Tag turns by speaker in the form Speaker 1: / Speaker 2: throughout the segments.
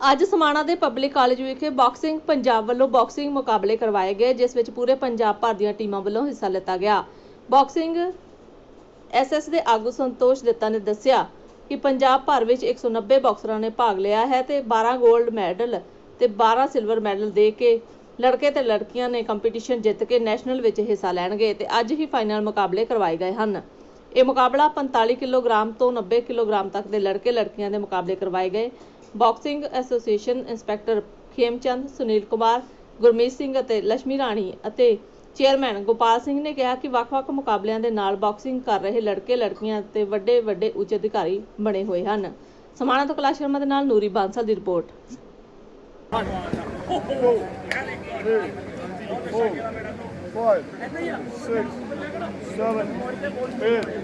Speaker 1: ਅੱਜ ਸਮਾਣਾ ਦੇ public college ਵਿਖੇ ਬਾਕਸਿੰਗ ਪੰਜਾਬ ਵੱਲੋਂ ਬਾਕਸਿੰਗ ਮੁਕਾਬਲੇ ਕਰਵਾਏ ਗਏ, ਜਿਸ ਵਿੱਚ ਪੂਰੇ ਪੰਜਾਬ ਭਰ ਦੀਆਂ ਟੀਮਾਂ ਵੱਲੋਂ ਹਿੱਸਾ ਲਿੱਤਾ ਗਿਆ। ਬਾਕਸਿੰਗ ਐਸਐਸ ਦੇ ਆਗੂ ਸੰਤੋਸ਼ ਦਿੱਤਾ ਨੇ ਦੱਸਿਆ ਕਿ ਪੰਜਾਬ ਭਰ ਵਿੱਚ 190 ਬਾਕਸਰਾਂ ਨੇ ਭਾਗ ਲਿਆ ਹੈ ਤੇ 12 골ਡ ਮੈਡਲ ਤੇ 12 ਸਿਲਵਰ ਮੈਡਲ ਦੇ ਕੇ ਲੜਕੇ ਤੇ ਲੜਕੀਆਂ ਨੇ ਕੰਪੀਟੀਸ਼ਨ ਜਿੱਤ ਕੇ ਨੈਸ਼ਨਲ ਵਿੱਚ ਹਿੱਸਾ ਲੈਣਗੇ ਤੇ ਅੱਜ ਹੀ ਫਾਈਨਲ ਮੁਕਾਬਲੇ ਕਰਵਾਏ ਗਏ ਹਨ। ਇਹ ਮੁਕਾਬਲਾ 45 ਕਿਲੋਗ੍ਰਾਮ ਤੋਂ 90 ਕਿਲੋਗ੍ਰਾਮ ਤੱਕ ਦੇ ਲੜਕੇ ਲੜਕੀਆਂ ਦੇ ਮੁਕਾਬਲੇ ਕਰਵਾਏ ਗਏ। Boxing association inspector Khemchand Sunil Kumar Gurmeet Singh ਅਤੇ ਲక్ష్ਮੀ ਰਾਣੀ ਅਤੇ ਚੇਅਰਮੈਨ ਗੋਪਾਲ ਸਿੰਘ ਨੇ ਕਿਹਾ ਕਿ ਵੱਖ-ਵੱਖ ਮੁਕਾਬਲਿਆਂ ਦੇ ਨਾਲ ਬਾਕਸਿੰਗ ਕਰ ਰਹੇ ਲੜਕੇ ਲੜਕੀਆਂ ਤੇ ਵੱਡੇ ਵੱਡੇ ਉੱਚ ਅਧਿਕਾਰੀ ਬਣੇ ਹੋਏ ਹਨ ਸਮਾਣਾ ਤੋਂ ਕੈਲਾਸ਼ ਸ਼ਰਮਾ ਦੇ ਨਾਲ ਨੂਰੀ ਬਾਂਸਲ ਦੀ report
Speaker 2: five, six, seven, eight.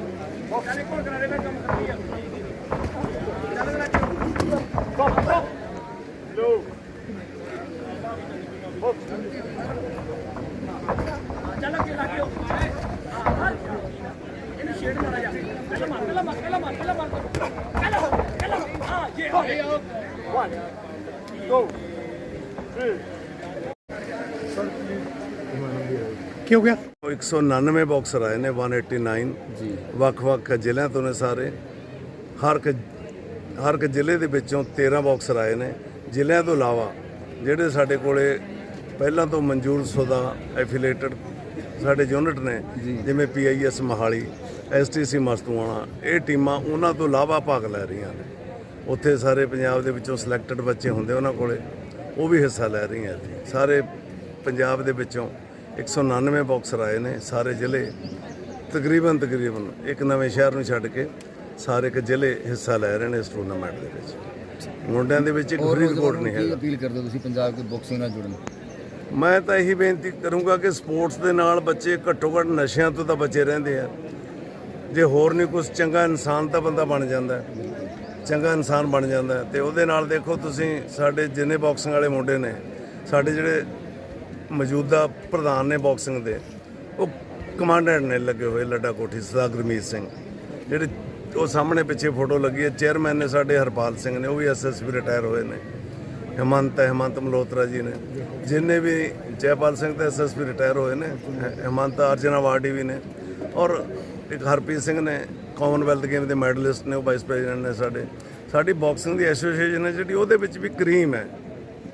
Speaker 2: One, two, three.
Speaker 3: ਕੀ ਹੋ ਗਿਆ
Speaker 4: 199 ਬਾਕਸਰ ਆਏ ਨੇ 189
Speaker 3: ਜੀ।
Speaker 4: ਵੱਖ-ਵੱਖ ਜ਼ਿਲ੍ਹਿਆਂ ਤੋਂ ਨੇ ਸਾਰੇ। ਹਰ ਇੱਕ ਹਰ ਇੱਕ ਜ਼ਿਲ੍ਹੇ ਦੇ ਵਿੱਚੋਂ 13 ਬਾਕਸਰ ਆਏ ਨੇ। ਜ਼ਿਲ੍ਹਿਆਂ ਤੋਂ ਇਲਾਵਾ ਜਿਹੜੇ ਸਾਡੇ ਕੋਲੇ ਪਹਿਲਾਂ ਤੋਂ ਮਨਜ਼ੂਰ ਸ਼ੁਦਾ ਐਫੀਲੇਟਡ ਸਾਡੇ ਯੂਨਿਟ ਨੇ ਜਿਵੇਂ ਪੀਆਈਐਸ ਮਹਾਲੀ ਐਸਟੀਸੀ ਮਸਤੂਆਣਾ ਇਹ ਟੀਮਾਂ ਉਹਨਾਂ ਤੋਂ ਇਲਾਵਾ ਭਾਗ ਲੈ ਰਹੀਆਂ ਨੇ। ਉੱਥੇ ਸਾਰੇ ਪੰਜਾਬ ਦੇ ਵਿੱਚੋਂ ਸਿਲੈਕਟਡ ਬੱਚੇ ਹੁੰਦੇ ਉਹਨਾਂ ਕੋਲੇ ਉਹ ਵੀ ਹਿੱਸਾ ਲੈ ਰਹੀਆਂ ਇੱਥੇ। ਸਾਰੇ ਪੰਜਾਬ ਦੇ ਵਿੱਚੋਂ 199 ਬਾਕਸਰ ਆਏ ਨੇ ਸਾਰੇ ਜ਼ਿਲ੍ਹੇ। ਤਕਰੀਬਨ ਤਕਰੀਬਨ ਇੱਕ ਨਵੇਂ ਸ਼ਹਿਰ ਨੂੰ ਛੱਡ ਕੇ ਸਾਰੇ ਇੱਕ ਜ਼ਿਲ੍ਹੇ ਹਿੱਸਾ ਲੈ ਰਹੇ ਨੇ ਇਸ ਟੂਰਨਾਮੈਂਟ ਦੇ ਵਿੱਚ। ਮੁੰਡਿਆਂ ਦੇ ਵਿੱਚ ਇੱਕ ਫਰੀਦਕੋਟ ਨਹੀਂ ਹੈਗਾ।
Speaker 3: ਅਪੀਲ ਕਰਦੇ ਹੋ ਤੁਸੀਂ ਪੰਜਾਬ ਦੇ ਬਾਕਸਿੰਗ ਨਾਲ ਜੁੜਨ?
Speaker 4: ਮੈਂ ਤਾਂ ਇਹੀ ਬੇਨਤੀ ਕਰੂੰਗਾ ਕਿ ਸਪੋਰਟਸ ਦੇ ਨਾਲ ਬੱਚੇ ਘੱਟੋ ਘੱਟ ਨਸ਼ਿਆਂ ਤੋਂ ਤਾਂ ਬਚੇ ਰਹਿੰਦੇ ਆ। ਜੇ ਹੋਰ ਨਹੀਂ ਕੁਝ ਚੰਗਾ ਇਨਸਾਨ ਤਾਂ ਬੰਦਾ ਬਣ ਜਾਂਦਾ ਚੰਗਾ ਇਨਸਾਨ ਬਣ ਜਾਂਦਾ ਹੈ। ਤੇ ਉਹਦੇ ਨਾਲ ਦੇਖੋ ਤੁਸੀਂ, ਸਾਡੇ ਜਿੰਨੇ ਬਾਕਸਿੰਗ ਵਾਲੇ ਮੁੰਡੇ ਨੇ, ਸਾਡੇ ਜਿਹੜੇ ਮੌਜੂਦਾ ਪ੍ਰਧਾਨ ਨੇ ਬਾਕਸਿੰਗ ਦੇ, ਉਹ ਕਮਾਂਡੈਂਟ ਨੇ ਲੱਗੇ ਹੋਏ ਲੱਡਾ ਕੋਠੀ, ਸਰਦਾਰ ਗੁਰਮੀਤ ਸਿੰਘ। ਜਿਹੜੇ ਉਹ ਸਾਹਮਣੇ ਪਿੱਛੇ ਫੋਟੋ ਲੱਗੀ ਹੈ ਚੇਅਰਮੈਨ ਨੇ ਸਾਡੇ ਹਰਪਾਲ ਸਿੰਘ ਨੇ, ਉਹ ਵੀ ਐਸਐਸਪੀ ਰਿਟਾਇਰ ਹੋਏ ਨੇ। ਹਿਮੰਤ ਹਿਮੰਤ ਮਲਹੋਤਰਾ ਜੀ ਨੇ। ਜਿੰਨੇ ਵੀ ਜੈਪਾਲ ਸਿੰਘ ਤੇ ਐਸਐਸਪੀ ਰਿਟਾਇਰ ਹੋਏ ਨੇ ਹਿਮੰਤ ਅਰਜਨ ਅਵਾਰਡੀ ਵੀ ਨੇ। ਔਰ ਇੱਕ ਹਰਪ੍ਰੀਤ ਸਿੰਘ ਨੇ ਕਾਮਨਵੈਲਥ ਗੇਮ ਦੇ ਮੈਡਲਿਸਟ ਨੇ ਉਹ ਵਾਈਸ ਪ੍ਰੈਜ਼ੀਡੈਂਟ ਨੇ ਸਾਡੇ। ਸਾਡੀ ਬਾਕਸਿੰਗ ਦੀ ਐਸੋਸੀਏਸ਼ਨ ਹੈ ਜਿਹੜੀ ਉਹਦੇ ਵਿੱਚ ਵੀ ਕਰੀਮ ਹੈ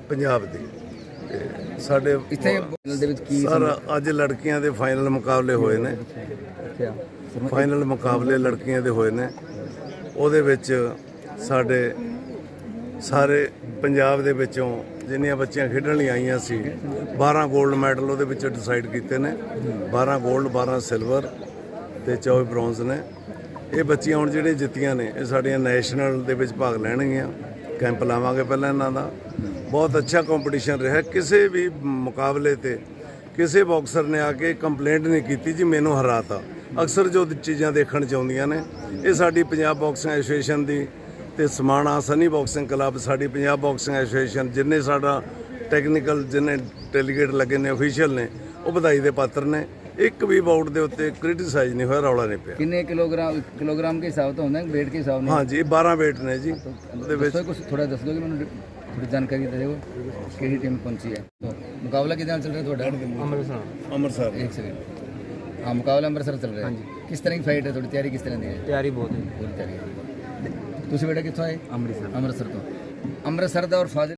Speaker 4: ਪੰਜਾਬ ਦੀ। ਸਾਡੇ
Speaker 3: ਇੱਥੇ ਦੇ ਵਿੱਚ ਕੀ
Speaker 4: ਸਰ ਅੱਜ ਲੜਕੀਆਂ ਦੇ ਫਾਈਨਲ ਮੁਕਾਬਲੇ ਹੋਏ ਨੇ। ਫਾਈਨਲ ਮੁਕਾਬਲੇ ਲੜਕੀਆਂ ਦੇ ਹੋਏ ਨੇ। ਉਹਦੇ ਵਿੱਚ ਸਾਡੇ ਸਾਰੇ ਪੰਜਾਬ ਦੇ ਵਿੱਚੋਂ ਜਿੰਨੀਆਂ ਬੱਚੀਆਂ ਖੇਡਣ ਲਈ ਆਈਆਂ ਸੀ 12 골ਡ ਮੈਡਲ ਉਹਦੇ ਵਿੱਚ ਡਿਸਾਈਡ ਕੀਤੇ ਨੇ। 12 골ਡ 12 ਸਿਲਵਰ ਤੇ 24 ਬ੍ਰੌਂਜ਼ ਨੇ। ਇਹ ਬੱਚੀਆਂ ਹੁਣ ਜਿਹੜੀਆਂ ਜਿੱਤੀਆਂ ਨੇ, ਇਹ ਸਾਡੀਆਂ ਨੈਸ਼ਨਲ ਦੇ ਵਿੱਚ ਭਾਗ ਲੈਣਗੀਆਂ। ਕੈਂਪ ਲਾਵਾਂਗੇ ਪਹਿਲਾਂ ਇਹਨਾਂ ਦਾ। ਬਹੁਤ ਅੱਛਾ ਕੰਪੀਟੀਸ਼ਨ ਰਿਹਾ। ਕਿਸੇ ਵੀ ਮੁਕਾਬਲੇ ਤੇ ਕਿਸੇ ਬਾਕਸਰ ਨੇ ਆ ਕੇ ਕੰਪਲੇਂਟ ਨਹੀਂ ਕੀਤੀ ਜੀ, ਮੈਨੂੰ ਹਰਾਤਾ। ਅਕਸਰ ਜੋ ਚੀਜ਼ਾਂ ਦੇਖਣ ਚ ਆਉਂਦੀਆਂ ਨੇ, ਇਹ ਸਾਡੀ ਪੰਜਾਬ ਬਾਕਸਿੰਗ ਐਸੋਸੀਏਸ਼ਨ ਦੀ ਤੇ ਸਮਾਣਾ ਸਨੀ ਬਾਕਸਿੰਗ ਕਲੱਬ ਸਾਡੀ ਪੰਜਾਬ ਬਾਕਸਿੰਗ ਐਸੋਸੀਏਸ਼ਨ ਜਿੰਨੇ ਸਾਡਾ ਟੈਕਨੀਕਲ ਜਿੰਨੇ ਡੈਲੀਗੇਟ ਲੱਗੇ ਨੇ ਅਫੀਸ਼ੀਅਲ ਨੇ ਉਹ ਵਧਾਈ ਦੇ ਪਾਤਰ ਨੇ। ਇੱਕ ਵੀ ਬਾਊਟ ਦੇ ਉੱਤੇ ਕ੍ਰਿਟਿਸਾਈਜ਼ ਨਹੀਂ ਹੋਇਆ ਰੌਲਾ ਨਹੀਂ ਪਿਆ।
Speaker 3: ਕਿੰਨੇ ਕਿਲੋਗ੍ਰਾਮ ਕਿਲੋਗ੍ਰਾਮ ਦੇ ਹਿਸਾਬ ਤੋਂ ਹੁੰਦਾ ਹੈ? weight ਦੇ ਹਿਸਾਬ ਨਾਲ?
Speaker 4: ਹਾਂਜੀ ਇਹ 12 weight ਨੇ ਜੀ। ਉਹਦੇ ਵਿੱਚ
Speaker 3: ਕੁਝ ਥੋੜਾ ਦੱਸ ਕਿ ਮੈਨੂੰ ਥੋੜੀ ਜਾਣਕਾਰੀ ਦੇ ਦਿਓ। ਕਿਹੜੀ ਟੀਮ ਪਹੁੰਚੀ ਹੈ? ਮੁਕਾਬਲਾ ਕਿਹਦੇ ਨਾਲ ਚੱਲ ਰਿਹਾ ਤੁਹਾਡਾ?
Speaker 4: ਅੰਮ੍ਰਿਤਸਰ।
Speaker 3: ਇੱਕ ਸੈਕਿੰਡ ਹਾਂ ਮੁਕਾਬਲਾ ਅੰਮ੍ਰਿਤਸਰ ਚੱਲ ਰਿਹਾ ਹੈ। ਕਿਸ ਤਰ੍ਹਾਂ ਦੀ ਫਾਈਟ ਹੈ ਤੁਹਾਡੀ? ਤਿਆਰੀ ਕਿਸ ਤਰ੍ਹਾਂ ਦੀ ਹੈ?
Speaker 5: ਤਿਆਰੀ ਬਹੁਤ ਹੈ।
Speaker 3: ਪੂਰੀ ਤਿਆਰੀ ਹੈ। ਤੁਸੀਂ ਬੇਟਾ ਕਿੱਥੋਂ ਆਏ?
Speaker 5: ਅੰਮ੍ਰਿਤਸਰ
Speaker 3: ਅੰਮ੍ਰਿਤਸਰ ਤੋਂ। ਅੰਮ੍ਰਿਤਸਰ ਦਾ ਔਰ ਫਾਜ਼ਿਲ